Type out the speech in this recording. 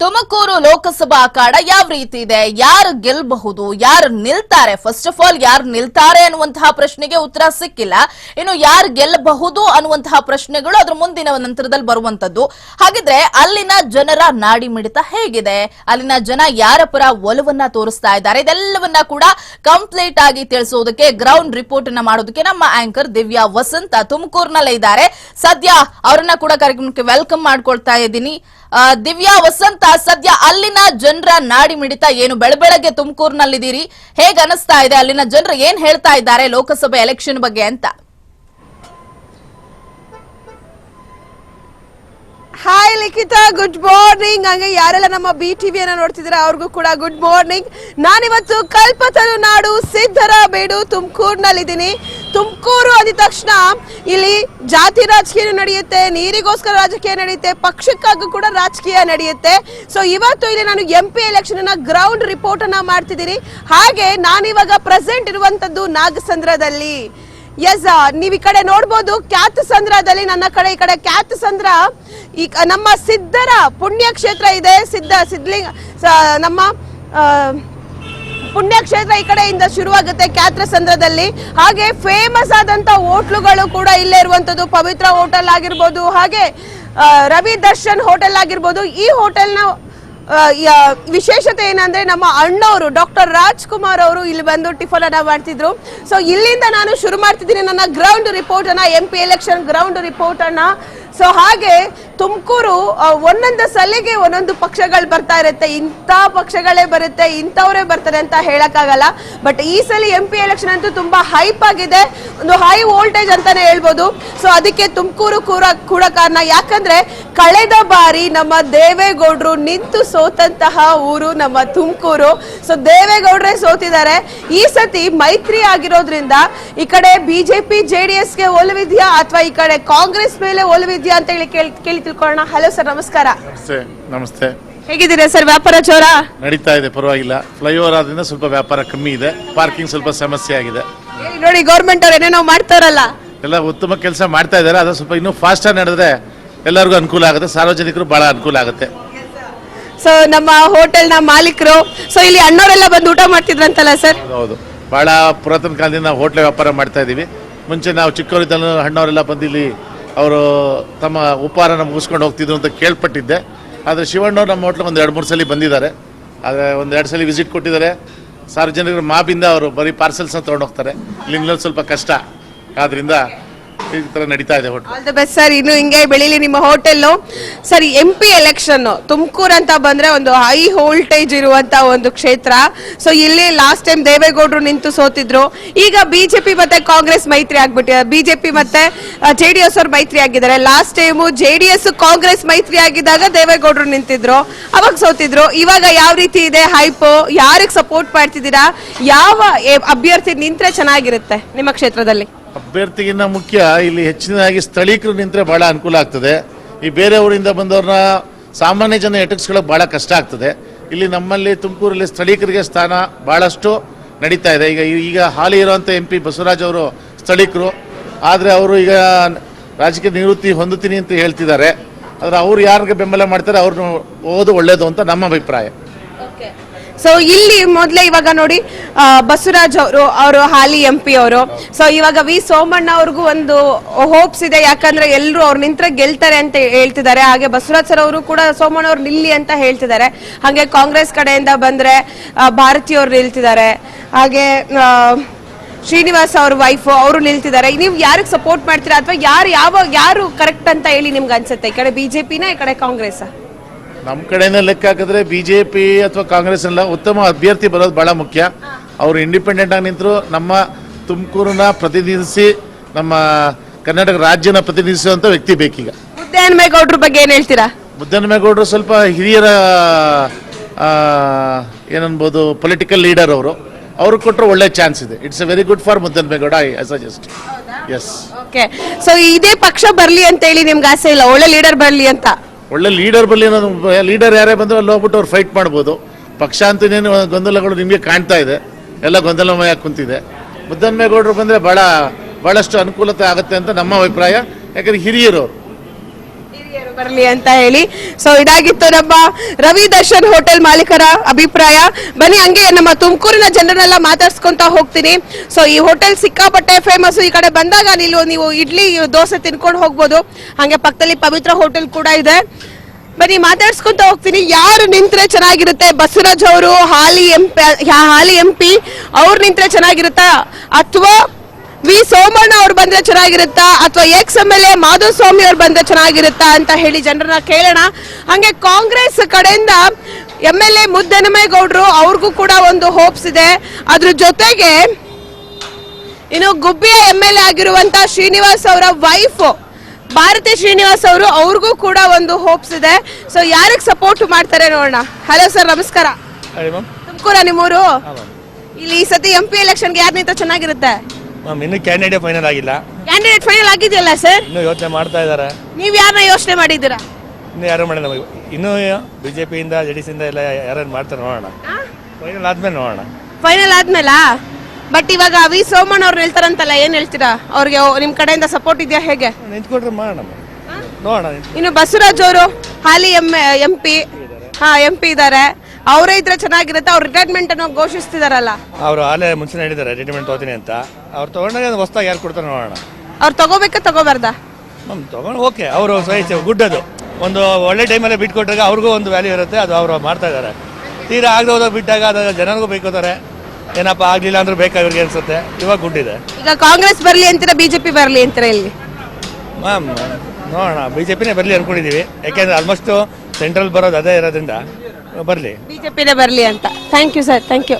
ತುಮಕೂರು ಲೋಕಸಭಾ ಅಖಾಡ ಯಾವ ರೀತಿ ಇದೆ? ಯಾರು ಗೆಲ್ಲಬಹುದು ಯಾರು ನಿಲ್ತಾರೆ? ಫಸ್ಟ್ ಆಫ್ ಆಲ್ ಯಾರು ನಿಲ್ತಾರೆ ಅನ್ನುವಂತಹ ಪ್ರಶ್ನೆಗೆ ಉತ್ತರ ಸಿಕ್ಕಿಲ್ಲ. ಇನ್ನು ಯಾರು ಗೆಲ್ಲಬಹುದು ಅನ್ನುವಂತಹ ಪ್ರಶ್ನೆಗಳು ಅದ್ರ ಮುಂದಿನ ನಂತರದಲ್ಲಿ ಬರುವಂತದ್ದು ಹಾಗಿದ್ರೆ ಅಲ್ಲಿನ ಜನರ ನಾಡಿ ಮಿಡಿತ ಹೇಗಿದೆ? ಅಲ್ಲಿನ ಜನ ಯಾರ ಪರ ಒಲವನ್ನ ತೋರಿಸ್ತಾ ಇದ್ದಾರೆ? ಇದೆಲ್ಲವನ್ನ ಕೂಡ ಕಂಪ್ಲೀಟ್ ಆಗಿ ತಿಳಿಸೋದಕ್ಕೆ ಗ್ರೌಂಡ್ ರಿಪೋರ್ಟ್ ಅನ್ನ ಮಾಡೋದಕ್ಕೆ ನಮ್ಮ ಆಂಕರ್ ದಿವ್ಯಾ ವಸಂತ ತುಮಕೂರಿನಲ್ಲೇ ಇದ್ದಾರೆ. ಸದ್ಯ ಅವರನ್ನ ಕೂಡ ಕಾರ್ಯಕ್ರಮಕ್ಕೆ ವೆಲ್ಕಮ್ ಮಾಡ್ಕೊಳ್ತಾ ಇದ್ದೀನಿ. ದಿವ್ಯಾ ವಸಂತ ಸದ್ಯ ಅಲ್ಲಿನ ಜನರ ನಾಡಿ ಮಿಡಿತ ಏನು? ಬೆಳಬೆಳಗ್ಗೆ ತುಮಕೂರಿನಲ್ಲಿದ್ದೀರಿ. ಹೇಗೆ ಅನಿಸ್ತಾ ಇದೆ? ಅಲ್ಲಿನ ಜನರು ಏನ್ ಹೇಳ್ತಾ ಇದ್ದಾರೆ ಲೋಕಸಭೆ ಎಲೆಕ್ಷನ್ ಬಗ್ಗೆ ಅಂತ? ಹಾಯ್ ಲಿಖಿತಾ ಗುಡ್ ಮಾರ್ನಿಂಗ್ ಹಂಗೆ ಯಾರೆಲ್ಲ ನಮ್ಮ ಬಿ ಟಿವಿಯನ್ನ ನೋಡ್ತಿದ್ದೀರಾ, ಅವ್ರಿಗೂ ಕೂಡ ಗುಡ್ ಮಾರ್ನಿಂಗ್ ನಾನಿವತ್ತು ಕಲ್ಪತರು ನಾಡು ಸಿದ್ಧರ ಬೇಡು ತುಮಕೂರಿನಲ್ಲಿದ್ದೀನಿ. ತುಮಕೂರು ಅಂದ ತಕ್ಷಣ ಇಲ್ಲಿ ಜಾತಿ ರಾಜಕೀಯ ನಡೆಯುತ್ತೆ, ನೀರಿಗೋಸ್ಕರ ರಾಜಕೀಯ ನಡೆಯುತ್ತೆ, ಪಕ್ಷಕ್ಕಾಗೂ ಕೂಡ ರಾಜಕೀಯ ನಡೆಯುತ್ತೆ. ಸೊ ಇವತ್ತು ಇಲ್ಲಿ ನಾನು M P election ground report ಅನ್ನ ಮಾಡ್ತಿದ್ದೀನಿ. ಹಾಗೆ ನಾನಿವಾಗ ಪ್ರೆಸೆಂಟ್ ಇರುವಂತದ್ದು ನಾಗಸಂದ್ರದಲ್ಲಿ. ಎಸ್ ನೀವು ಈ ಕಡೆ ನೋಡ್ಬೋದು ಖ್ಯಾತ ಸಂದ್ರದಲ್ಲಿ ನನ್ನ ಕಡೆ, ಈ ಕಡೆ ಖ್ಯಾತ ಸಂದ್ರ ಈ ನಮ್ಮ ಸಿದ್ಧರ ಪುಣ್ಯಕ್ಷೇತ್ರ ಇದೆ. ಸಿದ್ಧ ಸಿದ್ಲಿಂಗ ನಮ್ಮ ಪುಣ್ಯಕ್ಷೇತ್ರ ಈ ಕಡೆಯಿಂದ ಶುರುವಾಗುತ್ತೆ ಕ್ಯಾತ್ರ ಸಂದ್ರದಲ್ಲಿ. ಹಾಗೆ ಫೇಮಸ್ ಆದಂತ ಹೋಟ್ಲುಗಳು ಕೂಡ ಇಲ್ಲೇ ಇರುವಂತದ್ದು. ಪವಿತ್ರ ಹೋಟೆಲ್ ಆಗಿರ್ಬೋದು, ಹಾಗೆ ರವಿ ದರ್ಶನ್ ಹೋಟೆಲ್ ಆಗಿರ್ಬೋದು. ಈ ಹೋಟೆಲ್ನ ವಿಶೇಷತೆ ಏನಂದ್ರೆ ನಮ್ಮ ಅಣ್ಣವರು ಡಾಕ್ಟರ್ ರಾಜ್ಕುಮಾರ್ ಅವರು ಇಲ್ಲಿ ಬಂದು ಟಿಫನ್ ಅನ್ನ ಮಾಡ್ತಿದ್ರು. ಸೊ ಇಲ್ಲಿಂದ ನಾನು ಶುರು ಮಾಡ್ತಿದ್ದೀನಿ ನನ್ನ ಗ್ರೌಂಡ್ ರಿಪೋರ್ಟ್ ಅನ್ನ M P election ground report ಅನ್ನ. ಸೊ ಹಾಗೆ ತುಮಕೂರು ಒಂದೊಂದು ಸಲಿಗೆ ಒಂದೊಂದು ಪಕ್ಷಗಳು ಬರ್ತಾ ಇರುತ್ತೆ. ಇಂಥ ಪಕ್ಷಗಳೇ ಬರುತ್ತೆ, ಇಂಥವರೇ ಬರ್ತಾರೆ ಅಂತ ಹೇಳಕ್ಕಾಗಲ್ಲ. ಬಟ್ ಈ ಸಲ ಎಂ ಪಿ ಎಲೆಕ್ಷನ್ ಅಂತೂ ತುಂಬಾ ಹೈಪ್ ಆಗಿದೆ. ಒಂದು ಹೈ ವೋಲ್ಟೇಜ್ ಅಂತಾನೆ ಹೇಳ್ಬೋದು. ಸೊ ಅದಕ್ಕೆ ತುಮಕೂರು ಕೂಡ ಕೂಡ ಕಾರಣ. ಯಾಕಂದ್ರೆ, ಕಳೆದ ಬಾರಿ ನಮ್ಮ ದೇವೇಗೌಡರು ನಿಂತು ಸೋತಂತಹ ಊರು ನಮ್ಮ ತುಮಕೂರು. ಸೊ ದೇವೇಗೌಡರೇ ಸೋತಿದ್ದಾರೆ. ಈ ಸತಿ ಮೈತ್ರಿ ಆಗಿರೋದ್ರಿಂದ ಈ ಕಡೆ ಬಿಜೆಪಿ ಜೆಡಿಎಸ್ಗೆ ಒಲವಿದ್ಯಾ ಅಥವಾ ಈ ಕಡೆ ಕಾಂಗ್ರೆಸ್ ಮೇಲೆ ಒಲವಿದ್ಯಾ ಅಂತ ಹೇಳಿ ಕೇಳಿ ತಿಳ್ಕೊಳ್ಳೋಣ. ಹಲೋ ಸರ್ ನಮಸ್ಕಾರ. ನಮಸ್ತೆ ನಮಸ್ತೆ. ಹೇಗಿದ್ದೀರಾ ಸರ್ ವ್ಯಾಪಾರ ಜೋರ? ನಡೀತಾ ಇದೆ ಪರವಾಗಿಲ್ಲ. ಫ್ಲೈಓವರ್ ಆದ್ರಿಂದ ಸ್ವಲ್ಪ ವ್ಯಾಪಾರ ಕಮ್ಮಿ ಇದೆ. ಪಾರ್ಕಿಂಗ್ ಸ್ವಲ್ಪ ಸಮಸ್ಯೆ ಆಗಿದೆ. ನೋಡಿ ಗೌರ್ಮೆಂಟ್ ಅವ್ರು ಏನೇನೋ ಮಾಡ್ತಾರಲ್ಲ. ಎಲ್ಲ ಉತ್ತಮ ಕೆಲಸ ಮಾಡ್ತಾ ಇದ್ದಾರೆ. ಅದು ಸ್ವಲ್ಪ ಇನ್ನೂ ಫಾಸ್ಟ್ ಆಗಿ ನಡೆದ್ರೆ ಎಲ್ಲರಿಗೂ ಅನುಕೂಲ ಆಗುತ್ತೆ. ಸಾರ್ವಜನಿಕರು ಬಹಳ ಅನುಕೂಲ ಆಗುತ್ತೆ. ಸೊ ನಮ್ಮ ಹೋಟೆಲ್ನ ಮಾಲೀಕರು ಸೊ ಇಲ್ಲಿ ಅಣ್ಣವರೆಲ್ಲ ಬಂದು ಊಟ ಮಾಡ್ತಿದ್ರಂತಲ್ಲ ಸರ್ ಹೌದು ಬಹಳ ಪುರಾತನ ಕಾಲದಿಂದ ನಾವು ಹೋಟ್ಲ್ ವ್ಯಾಪಾರ ಮಾಡ್ತಾ ಇದ್ದೀವಿ. ಮುಂಚೆ ನಾವು ಚಿಕ್ಕವರಿದ್ದಲ್ಲೂ ಹಣ್ಣವರೆಲ್ಲ ಬಂದು ಇಲ್ಲಿ ಅವರು ತಮ್ಮ ಉಪಹಾರನ ಮುಗಿಸ್ಕೊಂಡು ಹೋಗ್ತಿದ್ರು ಅಂತ ಕೇಳ್ಪಟ್ಟಿದ್ದೆ. ಆದರೆ ಶಿವಣ್ಣವ್ರು ನಮ್ಮ ಹೋಟ್ಲಿಗೆ ಒಂದು ಎರಡು ಮೂರು ಸಲ ಬಂದಿದ್ದಾರೆ. ಆದರೆ ಒಂದು ಎರಡು ಸಲ ವಿಸಿಟ್ ಕೊಟ್ಟಿದ್ದಾರೆ. ಸಾರ್ವಜನಿಕರು ಮಾಬಿಂದ ಅವರು ಬರೀ ಪಾರ್ಸೆಲ್ಸ್ನ ತೊಗೊಂಡೋಗ್ತಾರೆ ಇಲ್ಲಿ ನಿಲ್ಲೋದು ಸ್ವಲ್ಪ ಕಷ್ಟ. ಆದ್ರಿಂದ ಈ ತರ ನಡೀತಾ ಇದೆ hotel all the best sir ಇನ್ನು ಹಿಂಗೆ ಬೆಳೀಲಿ ನಿಮ್ಮ hotel sir M P election Tumakuru ಅಂತ ಬಂದ್ರೆ ಒಂದು ಹೈ ವೋಲ್ಟೇಜ್ ಇರುವಂತ ಒಂದು ಕ್ಷೇತ್ರ. ಸೊ ಇಲ್ಲಿ ಲಾಸ್ಟ್ ಟೈಮ್ ದೇವೇಗೌಡರು ನಿಂತು ಸೋತಿದ್ರು. ಈಗ ಬಿಜೆಪಿ ಮತ್ತೆ ಕಾಂಗ್ರೆಸ್ ಮೈತ್ರಿ ಆಗ್ಬಿಟ್ಟಿದೆ. ಬಿಜೆಪಿ ಮತ್ತೆ ಜೆಡಿಎಸ್ ಅವ್ರು ಮೈತ್ರಿ ಆಗಿದ್ದಾರೆ. ಲಾಸ್ಟ್ ಟೈಮು ಜೆಡಿಎಸ್ ಕಾಂಗ್ರೆಸ್ ಮೈತ್ರಿ ಆಗಿದ್ದಾಗ ದೇವೇಗೌಡರು ನಿಂತಿದ್ರು. ಅವಾಗ ಸೋತಿದ್ರು. ಇವಾಗ ಯಾವ ರೀತಿ ಇದೆ ಹೈಪ್ ಯಾರಿಗೆ ಸಪೋರ್ಟ್ ಮಾಡ್ತಿದ್ದೀರಾ? ಯಾವ ಎ- ಅಭ್ಯರ್ಥಿ ನಿಂತ್ರೆ ಚೆನ್ನಾಗಿರುತ್ತೆ ನಿಮ್ಮ ಕ್ಷೇತ್ರದಲ್ಲಿ? ಅಭ್ಯರ್ಥಿಗಿನ್ನ ಮುಖ್ಯ, ಇಲ್ಲಿ ಹೆಚ್ಚಿನದಾಗಿ ಸ್ಥಳೀಕರು ನಿಂತರೆ ಬಹಳ ಅನುಕೂಲ ಆಗ್ತದೆ. ಈ ಬೇರೆ ಊರಿಂದ ಬಂದವ್ರನ್ನ ಸಾಮಾನ್ಯ ಜನ ಎಟಕ್ಸ್ಕೊಳ್ಳೋಕೆ ಭಾಳ ಕಷ್ಟ ಆಗ್ತದೆ. ಇಲ್ಲಿ ನಮ್ಮಲ್ಲಿ ತುಮಕೂರಲ್ಲಿ ಸ್ಥಳೀಕರಿಗೆ ಸ್ಥಾನ ಭಾಳಷ್ಟು ನಡೀತಾ ಇದೆ. ಈಗ ಈಗ ಹಾಲಿ ಇರುವಂಥ ಎಂ ಪಿ ಬಸವರಾಜ್ ಅವರು ಸ್ಥಳೀಕರು. ಆದರೆ ಅವರು ಈಗ ರಾಜಕೀಯ ನಿವೃತ್ತಿ ಹೊಂದುತ್ತೀನಿ ಅಂತ ಹೇಳ್ತಿದ್ದಾರೆ. ಆದರೆ ಅವ್ರು ಯಾರಿಗೆ ಬೆಂಬಲ ಮಾಡ್ತಾರೆ, ಅವ್ರನ್ನ ಓದು ಒಳ್ಳೆಯದು ಅಂತ ನಮ್ಮ ಅಭಿಪ್ರಾಯ. ಸೊ ಇಲ್ಲಿ ಮೊದಲೇ ಇವಾಗ ನೋಡಿ ಬಸವರಾಜ್ ಅವರು ಅವರು ಹಾಲಿ ಎಂ ಪಿ ಅವರು. ಸೊ ಇವಾಗ ವಿ ಸೋಮಣ್ಣ ಅವ್ರಿಗೂ ಒಂದು ಹೋಪ್ಸ್ ಇದೆ. ಯಾಕಂದ್ರೆ ಎಲ್ಲರೂ ಅವ್ರು ನಿಂತ್ರೆ ಗೆಲ್ತಾರೆ ಅಂತ ಹೇಳ್ತಿದ್ದಾರೆ. ಹಾಗೆ ಬಸವರಾಜ್ ಸರ್ ಅವರು ಕೂಡ ಸೋಮಣ್ಣ ಅವ್ರು ನಿಲ್ಲಿ ಅಂತ ಹೇಳ್ತಿದ್ದಾರೆ. ಹಾಗೆ ಕಾಂಗ್ರೆಸ್ ಕಡೆಯಿಂದ ಬಂದ್ರೆ ಆ, ಭಾರತಿ ಅವ್ರು ನಿಲ್ತಿದ್ದಾರೆ. ಹಾಗೆ ಶ್ರೀನಿವಾಸ್ ಅವ್ರ ವೈಫ್ ಅವರು ನಿಲ್ತಿದ್ದಾರೆ. ನೀವು ಯಾರಿಗೆ ಸಪೋರ್ಟ್ ಮಾಡ್ತೀರಾ? ಅಥವಾ ಯಾರು ಯಾವ ಯಾರು ಕರೆಕ್ಟ್ ಅಂತ ಹೇಳಿ ನಿಮ್ಗೆ ಅನ್ಸುತ್ತೆ? ಈ ಕಡೆ ಬಿಜೆಪಿನ ಈ ಕಡೆ ಕಾಂಗ್ರೆಸ್ ನಮ್ಮ ಕಡೆಯಿಂದ ಲೆಕ್ಕ ಹಾಕಿದ್ರೆ ಬಿ ಜೆ ಪಿ ಅಥವಾ ಕಾಂಗ್ರೆಸ್ ಎಲ್ಲ ಉತ್ತಮ ಅಭ್ಯರ್ಥಿ ಬರೋದು ಬಹಳ ಮುಖ್ಯ. ಅವರು ಇಂಡಿಪೆಂಡೆಂಟ್ ಆಗಿ ನಿಂತರು ನಮ್ಮ ತುಮಕೂರನ್ನ ಪ್ರತಿನಿಧಿಸಿ ನಮ್ಮ ಕರ್ನಾಟಕ ರಾಜ್ಯನ ಪ್ರತಿನಿಧಿಸುವಂತ ವ್ಯಕ್ತಿ ಬೇಕೀಗ. ಮುದ್ದಹನುಮೇಗೌಡ್ರ ಬಗ್ಗೆ ಏನ್ ಹೇಳ್ತೀರಾ? ಮುದ್ದನಮೇಗೌಡರು ಸ್ವಲ್ಪ ಹಿರಿಯರ ಏನನ್ಬೋದು ಪೊಲಿಟಿಕಲ್ ಲೀಡರ್ ಅವರು. ಅವರು ಕೊಟ್ಟರೆ ಒಳ್ಳೆ ಚಾನ್ಸ್ ಇದೆ. It's a very good for Muddanamegowda I suggest yes okay so ಇದೇ ಪಕ್ಷ ಬರಲಿ ಅಂತ ಹೇಳಿ ನಿಮ್ಗೆ ಆಸೆ ಇಲ್ಲ? ಒಳ್ಳೆ ಲೀಡರ್ ಬರಲಿ ಅಂತ? ಒಳ್ಳೆ ಲೀಡರ್ ಅನ್ನೋದು ಲೀಡರ್ ಯಾರೇ ಬಂದರೂ ಅಲ್ಲಿ ಹೋಗ್ಬಿಟ್ಟು ಅವ್ರು ಫೈಟ್ ಮಾಡ್ಬೋದು. ಪಕ್ಷ ಅಂತ ಇನ್ನೇನು ಗೊಂದಲಗಳು ನಿಮಗೆ ಕಾಣ್ತಾ ಇದೆ. ಎಲ್ಲ ಗೊಂದಲಮಯ ಕುಂತಿದೆ. ಮುದ್ದನ್ಮೇಗೌಡರು ಬಂದರೆ ಭಾಳ ಭಾಳಷ್ಟು ಅನುಕೂಲತೆ ಆಗುತ್ತೆ ಅಂತ ನಮ್ಮ ಅಭಿಪ್ರಾಯ. ಯಾಕಂದರೆ ಹಿರಿಯರು. ಬರ್ಲಿ ಅಂತ ಹೇಳಿ. ಸೊ ಇದಾಗಿತ್ತು ನಮ್ಮ ರವಿ ದರ್ಶನ್ ಹೋಟೆಲ್ ಮಾಲೀಕರ ಅಭಿಪ್ರಾಯ. ಬನ್ನಿ, ಹಂಗೆ ನಮ್ಮ ತುಮಕೂರಿನ ಜನರನ್ನೆಲ್ಲ ಮಾತಾಡ್ಸ್ಕೊಂತ ಹೋಗ್ತೀನಿ. ಸೊ ಈ ಹೋಟೆಲ್ ಸಿಕ್ಕಾಪಟ್ಟೆ ಫೇಮಸ್ ಈ ಕಡೆ ಬಂದಾಗ ನೀವು ನೀವು ಇಡ್ಲಿ, ದೋಸೆ ತಿನ್ಕೊಂಡು ಹೋಗ್ಬೋದು. ಹಂಗೆ ಪಕ್ಕದಲ್ಲಿ ಪವಿತ್ರ ಹೋಟೆಲ್ ಕೂಡ ಇದೆ. ಬನ್ನಿ, ಮಾತಾಡ್ಸ್ಕೊಂತ ಹೋಗ್ತೀನಿ. ಯಾರು ನಿಂತ್ರೆ ಚೆನ್ನಾಗಿರುತ್ತೆ? ಬಸವರಾಜ್ ಅವರು, ಹಾಲಿ ಎಂ ಹಾಲಿ ಎಂ ಪಿ, ಅವ್ರು ನಿಂತ್ರೆ ಚೆನ್ನಾಗಿರುತ್ತಾ? ಅಥವಾ ವಿ ಸೋಮಣ್ಣ ಅವ್ರು ಬಂದ್ರೆ ಚೆನ್ನಾಗಿರುತ್ತಾ? ಅಥವಾ ex M L A Madhuswamy ಅವ್ರು ಬಂದ್ರೆ ಚೆನ್ನಾಗಿರುತ್ತಾ ಅಂತ ಹೇಳಿ ಜನರನ್ನ ಕೇಳೋಣ. ಹಂಗೆ ಕಾಂಗ್ರೆಸ್ ಕಡೆಯಿಂದ ಎಂ ಎಲ್ ಎ ಮುದ್ದನಮೇಗೌಡರು ಅವ್ರಿಗೂ ಕೂಡ ಒಂದು ಹೋಪ್ಸ್ ಇದೆ. ಅದ್ರ ಜೊತೆಗೆ ಇನ್ನು ಗುಬ್ಬಿಯ ಎಂ ಎಲ್ ಎ ಆಗಿರುವಂತ ಶ್ರೀನಿವಾಸ್ ಅವರ ವೈಫ್ ಭಾರತಿ ಶ್ರೀನಿವಾಸ್ ಅವರು ಅವ್ರಿಗೂ ಕೂಡ ಒಂದು ಹೋಪ್ಸ್ ಇದೆ. ಸೊ ಯಾರಿಗೆ ಸಪೋರ್ಟ್ ಮಾಡ್ತಾರೆ ನೋಡೋಣ. ಹಲೋ ಸರ್ ನಮಸ್ಕಾರ. ತುಮಕೂರ ನಿಮ್ಮೂರು? ಇಲ್ಲಿ ಈ ಸತಿ ಎಂ ಪಿ ಎಲೆಕ್ಷನ್ಗೆ ಯಾರು ನಿಂತ ಚೆನ್ನಾಗಿರುತ್ತೆ? ಮ್ಯಾಮ್ ಇನ್ನೂ ಕ್ಯಾಂಡಿಡೇಟ್ ಫೈನಲ್ ಆಗಿಲ್ಲ. ಕ್ಯಾಂಡಿಡೇಟ್ ಫೈನಲ್ ಆಗಿದೆಯಲ್ಲ ಸರ್? ಇನ್ನು ಯೋಚನೆ ಮಾಡ್ತಾ ಇದ್ದಾರೆ. ನೀವು ಯಾರನ್ನ ಯೋಚನೆ ಮಾಡಿದ್ದೀರಾ? ಇನ್ನು ಯಾರು ನಮಗೆ ಇನ್ನೂ ಬಿ ಜೆ ಪಿಯಿಂದ ಜೆ ಡಿ ಸಿಯಿಂದ ಎಲ್ಲ ಯಾರು ಮಾಡ್ತಾರೆ ನೋಡೋಣ. ಫೈನಲ್ ಆದ್ಮೇಲೆ ನೋಡೋಣ. ಫೈನಲ್ ಆದ್ಮೇಲಾ? ಬಟ್ ಇವಾಗ ವಿ ಸೋಮಣ್ಣ ಅವ್ರು ಹೇಳ್ತಾರಂತಲ್ಲ ಏನ್ ಹೇಳ್ತೀರಾ? ಅವ್ರಿಗೆ ನಿಮ್ ಕಡೆಯಿಂದ ಸಪೋರ್ಟ್ ಇದೆಯಾ ಹೇಗೆ? ನಿಂತ್ಕೊಟ್ರೆ ಮಾಡೋಣ. ನೋಡೋಣ ಇನ್ನು ಬಸವರಾಜ್ ಅವರು ಹಾಲಿ ಎಂ ಎಂ ಪಿ ಹಾ ಎಂ ಪಿ ಇದಾರೆ ಅವರೇ ಇದ್ರೆ ಚೆನ್ನಾಗಿರುತ್ತೆ ಅವ್ರು ರಿಟೈರ್ಮೆಂಟ್ ಅನ್ನೋ ಘೋಷಿಸ್ತಿದಾರಲ್ಲ. ಅವರು ಆಲೇ ಮುಂಚೆ ಹೇಳಿದ್ದಾರೆ ರಿಟೈರ್ಮೆಂಟ್ ತಗೋತೀನಿ ಅಂತ. ಅವ್ರು ತೊಗೊಂಡಾಗ ಹೊಸ್ದಾಗಿ ಯಾರು ಕೊಡ್ತಾರೆ ನೋಡೋಣ. ಅವ್ರು ತಗೋಬೇಕಾ ತಗೋಬಾರ್ದಾ? ಮ್ಯಾಮ್ ತಗೊಂಡು ಓಕೆ. ಅವರು ಸ್ವಯಂ ಗುಡ್ ಅದು. ಒಂದು ಒಳ್ಳೆ ಟೈಮಲ್ಲೇ ಬಿಟ್ಕೊಟ್ಟಾಗ ಅವ್ರಿಗೂ ಒಂದು ವ್ಯಾಲ್ಯೂ ಇರುತ್ತೆ ಅದು ಅವರು ಮಾಡ್ತಾ ಇದ್ದಾರೆ ತೀರಾ ಆಗದೆ ಹೋದಾಗ ಬಿಟ್ಟಾಗ ಅದು ಜನರಿಗೂ ಬೇಕೋತಾರೆ. ಏನಪ್ಪ ಆಗಲಿಲ್ಲ ಅಂದ್ರೆ ಬೇಕಾ ಇವ್ರಿಗೆ ಅನ್ಸುತ್ತೆ. ಇವಾಗ ಗುಡ್ ಇದೆ. ಈಗ ಕಾಂಗ್ರೆಸ್ ಬರಲಿ ಅಂತೀರಾ ಬಿಜೆಪಿ ಬರಲಿ ಅಂತೀರಾ ಇಲ್ಲಿ? ಮ್ಯಾಮ್ ನೋಡೋಣ. ಬಿ ಜೆ ಪಿನೇ ಬರಲಿ ಅಂದ್ಕೊಂಡಿದ್ದೀವಿ ಯಾಕೆಂದ್ರೆ ಆಲ್ಮೋಸ್ಟ್ ಸೆಂಟ್ರಲ್ ಬರೋದು ಅದೇ ಇರೋದ್ರಿಂದ. ಬರಲಿ. ಬಿಜೆಪಿನೇ ಬರಲಿ ಅಂತ. Thank you sir thank you